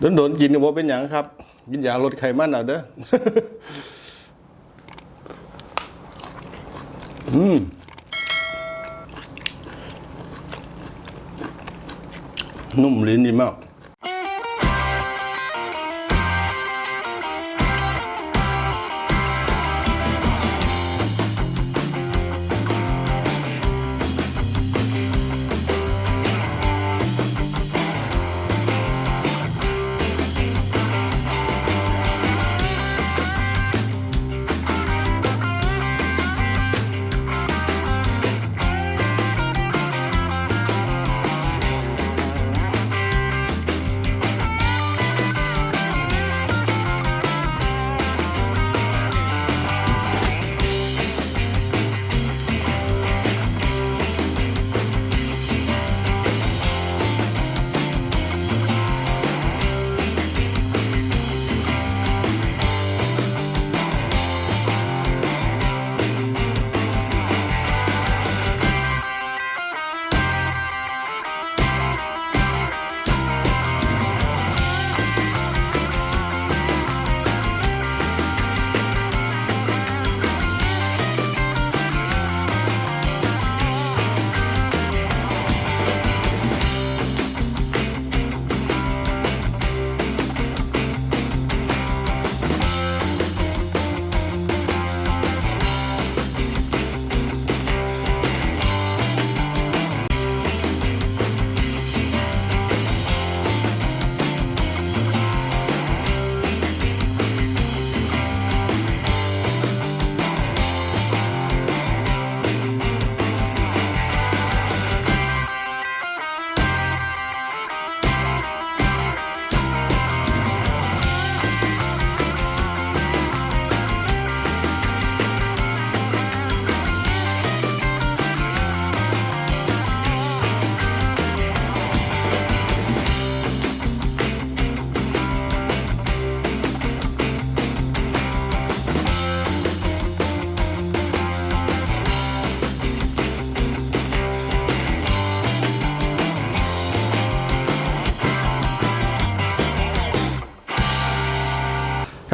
โดนโดนกินก็บ่เป็นอย่างครับ กินยาลดไขมันเอาเด้ออืมนุ่มลิ้นดีมาก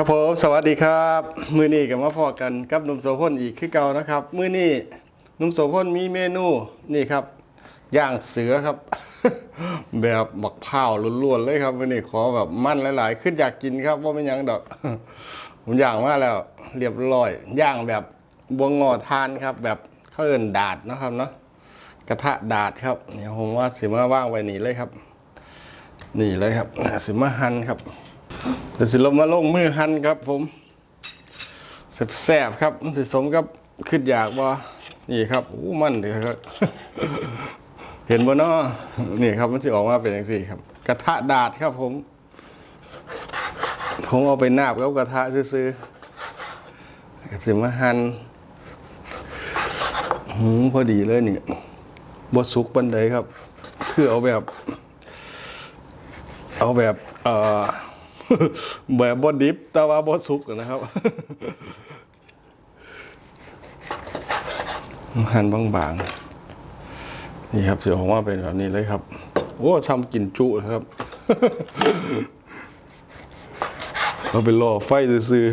ครับผมสวัสดีครับ มือนี้กับมาพอกันกับหนุ่มโสพลอีกคือเก่านะครับ มือนี้หนุ่มโสพลมีเมนูนี่ครับย่างเสือครับ แบบบักเผาวล้วนๆเลยครับวันนี้ขอแบบมั่นหลาย ๆ ขึ้นอยากกินครับว่าไม่ยังดอก ผมย่างมาแล้ว เรียบร้อยย่างแบบบวงงอทานครับ แบบเขาเอินดาดนะครับเนาะกระทะดาดครับเดี๋ยผมว่าสิมาว่างไว้นี่เลยครับ นี่เลยครับสิมาหั่นครับ แต่สิลงมาลงมือหั่นครับ ผมแซ่บๆครับมันสิสมกับขึ้นอยากบ่นี่ครับอู้มันเดียครับเห็นบ่เนาะนี่ครับมันสิออกมาเป็นอย่างนี้ครับ กระทะดาดครับผม ผมเอาไปนาบกับกระทะซื้อๆสิมาหั่นหืมพอดีเลยนี่บ่สุกปันใดครับ คือเอาแบบ เอาแบบ เอ่อ แบบบดดิบ แต่ว่าบดสุกนะครับ หั่นบางๆ นี่ครับเสียของว่าเป็นแบบนี้เลยครับ โอ้ทำกลินจุครับ เราไปรอไฟซื้อ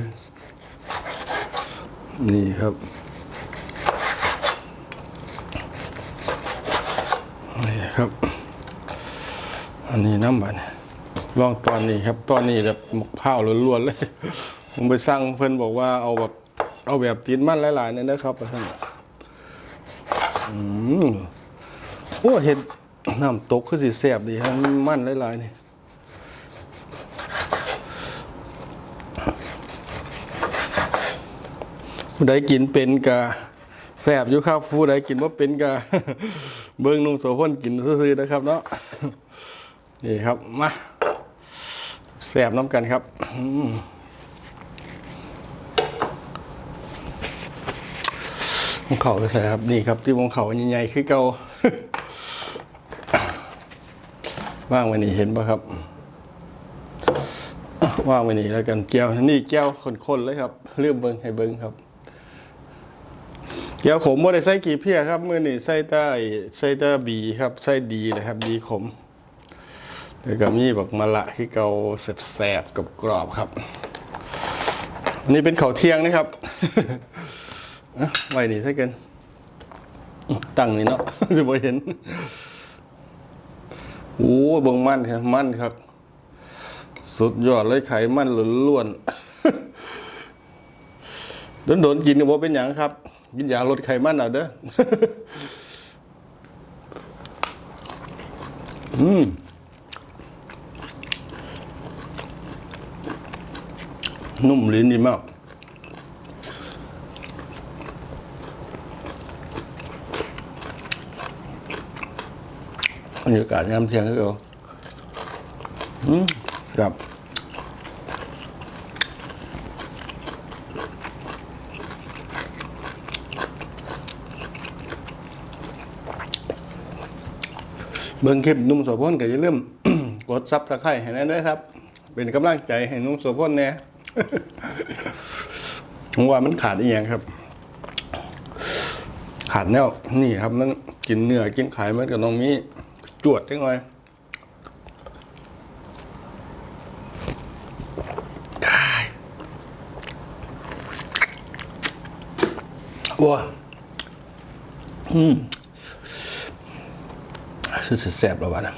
นี่ครับนี่ครับ อันนี้น้ำมัน ลองตอนนี้ครับ ตอนนี้แบบหมกข้าวล้วนๆเลย ผมไปสั่งเพื่อนบอกว่าเอาแบบเอาแบบตีนมันหลายๆเนี่ยนะครับท่านอืมโอ้เห็ดน้ำตกคือสิแสบดีฮะมันหลายๆนี่ผู้ใดกินเป็นกะแสบอยู่ครับ ผู้ใดกินว่าเป็นกะเบิ้งนุ่งโสพลกินซื่อๆนะครับเนาะนี่ครับมา แสบน้ำกันครับมวงเข่าก็ใช่ครับนี่ครับที่วงเข่าใหญ่ๆคือเก่าว่างว้นี่เห็นปะครับว่างว้นี่แล้วกันแก้วนี่แก้วคนๆเลยครับเรื่องเบิงให้เบิงครับแก้วขมบ่ได้ใส่กี่เพียครับมือนี่ใส่ใต้ใส่ใต้บีครับใส่ดีเลยครับดีขม แล้วก็มีบักมะละที่เกาแสบๆกับกรอบครับอันนี้เป็นข้าวเที่ยงนะครับอะไว้นี่ใช่กันตั้งนี่เนาะจะบ่เห็นโอ้เบิ่งมันครับมันครับ สุดยอดเลยไขมันล้วนๆโดนๆกินก็บ่เป็นหยังครับ กินยาลดไขมันเอาเด้ออืม นุ่มลิ้นดีมาก บรรยากาศยามเที่ยงก็เอาอืมครับเบิ่งคลิปนุ่มโสพลก็อย่าลืมกดซับสไครต์ให้แน่ด้วยครับ เป็นกำลังใจให้นุ่มโสพลแน่ ผมว่ามันขาดอีกอย่างครับ ขาดแนวนี่ครับ มันกินเนื้อกินไข่มันก็ต้องมีจวดจังเลยว้าอืมสุดแสบแล้ววะนะ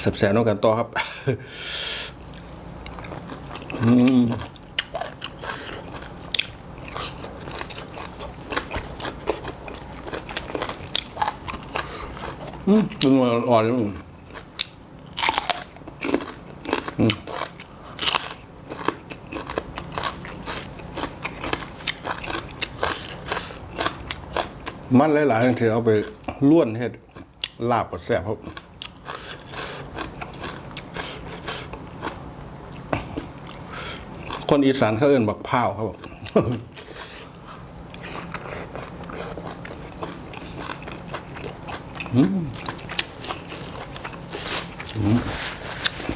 แสบๆน้องกันต่อครับ อืมอืมเป็นมันอ่อนเลยอืมมันหลายๆอย่างที่เอาไปล้วนเฮ็ดลาบกับแซ่บครับ คนอีสานเขาเอื่นบักพร้าวครับผม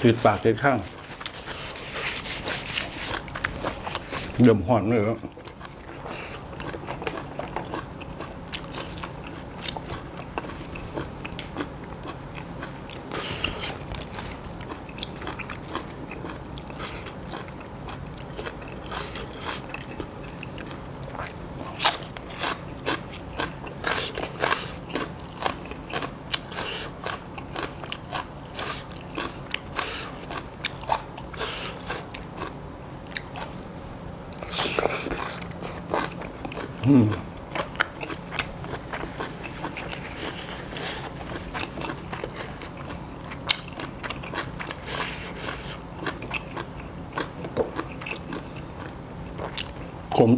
ติดปากติดข้างเดิมหอนเลยครับ ขม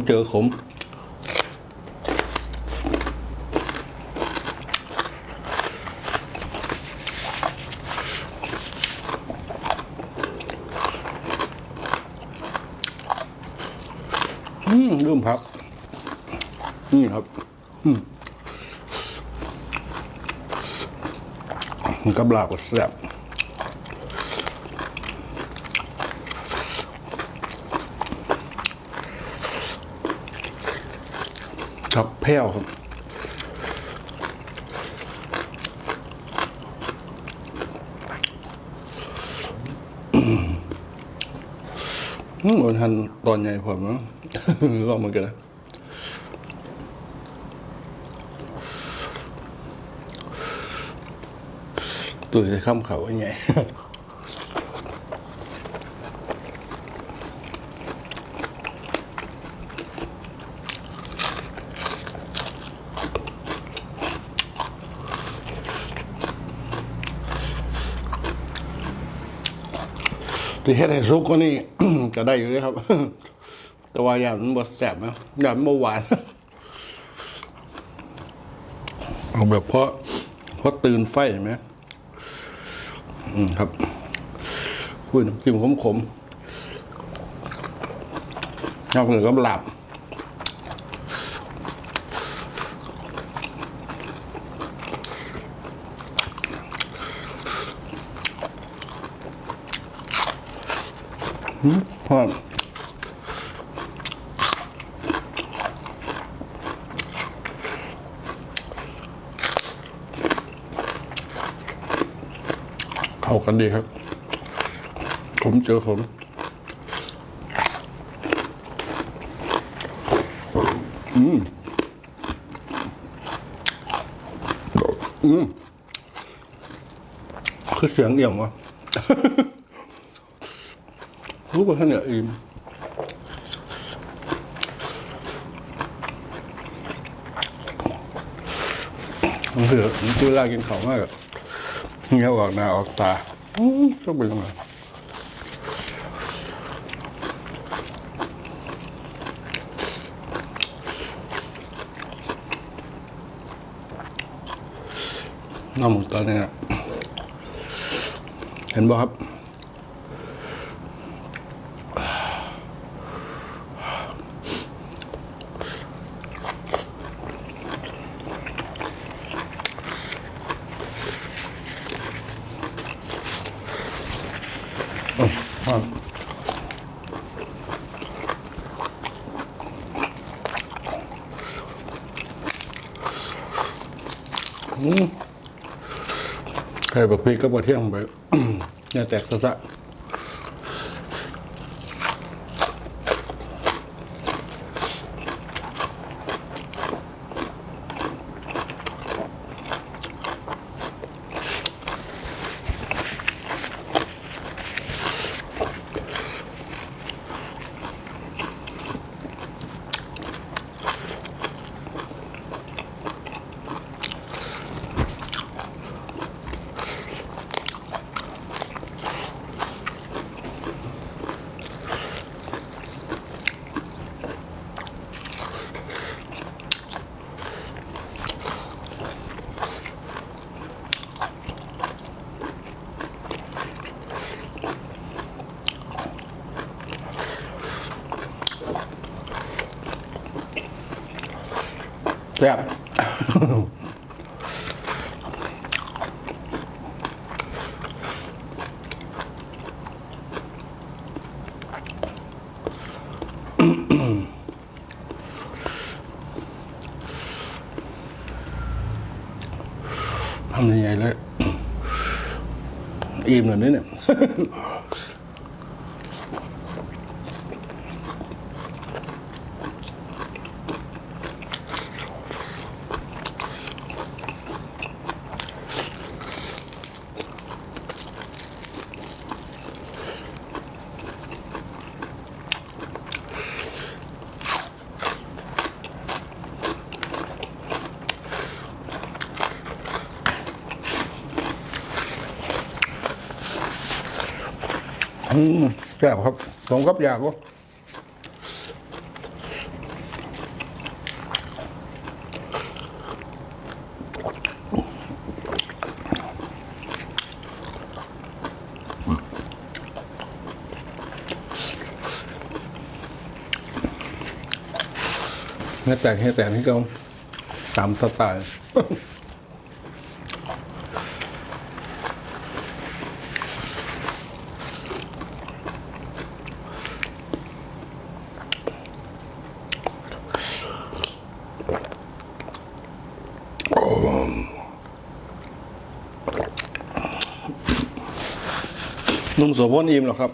เจอขม อืมลืมพัก นี่ครับ อืม มันกับลาบกับแซ่บครับแพ้วครับอืมมันทันตอนใหญ่ผมนะลองมันกันนะ ตัวจะข้ามเขายังไงที่เฮ็ดให้สุกก็นี่ ก็ได้อยู่เลยครับ แต่ว่าอย่างมันบดแสบนะอย่างมันบ่หวานเอาแบบเพราะเพราะตื่นไฟไหม อืมครับคุยน้ำจิ้มขมน้ำเหนือก็หลับอืมพอ เข้ากันดีครับ ผมเจอผมอืมอืมคือเสียงเอี่ยมวะรู้ป่ะท่านเนี่ยอิ่มมันคือมันคือเวลากินเขาวมากอะ เงี้ยออกหน้าออกตาอื้อต้องเป็นยังไงน้ำหมูตอนนี้เห็นบ่ครับอืม ใครบอกพี่ก็มาเที่ยงไป เนี่ยแตกซะ แซ่บทำยังไงเลยอิ่มแบบนี้เนี่ย อืมแซ่บครับผมกับอยากว่าเงี้ยแตกเงี้ยแตกนี่ก็ตามสไตล์ นุ่มโสพลอิ่มหรอกครับ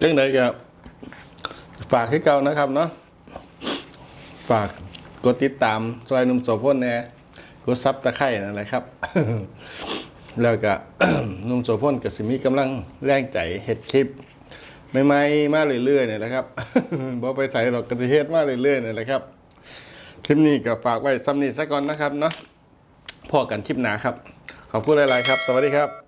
จังไดกับฝากให้เก่านะครับเนาะฝากกดติดตามซอยนุ่มโสพลแน่กดซับตะไคร่นั่นแหละครับ แล้วก็นุ่มโสพลกับสิมีกำลังแรงใจเฮ็ดคลิปใหม่ๆมาเรื่อยๆเนี่ยแหละครับบ่ไปใส่หรอกกระเทศมาเรื่อยๆเนี่ยแหละครับ คลิปนี้ก็ฝากไว้ซ้ำนี้ซะก่อนนะครับเนาะพอกันคลิปหนาครับ ขอบคุณหลายๆครับ สวัสดีครับ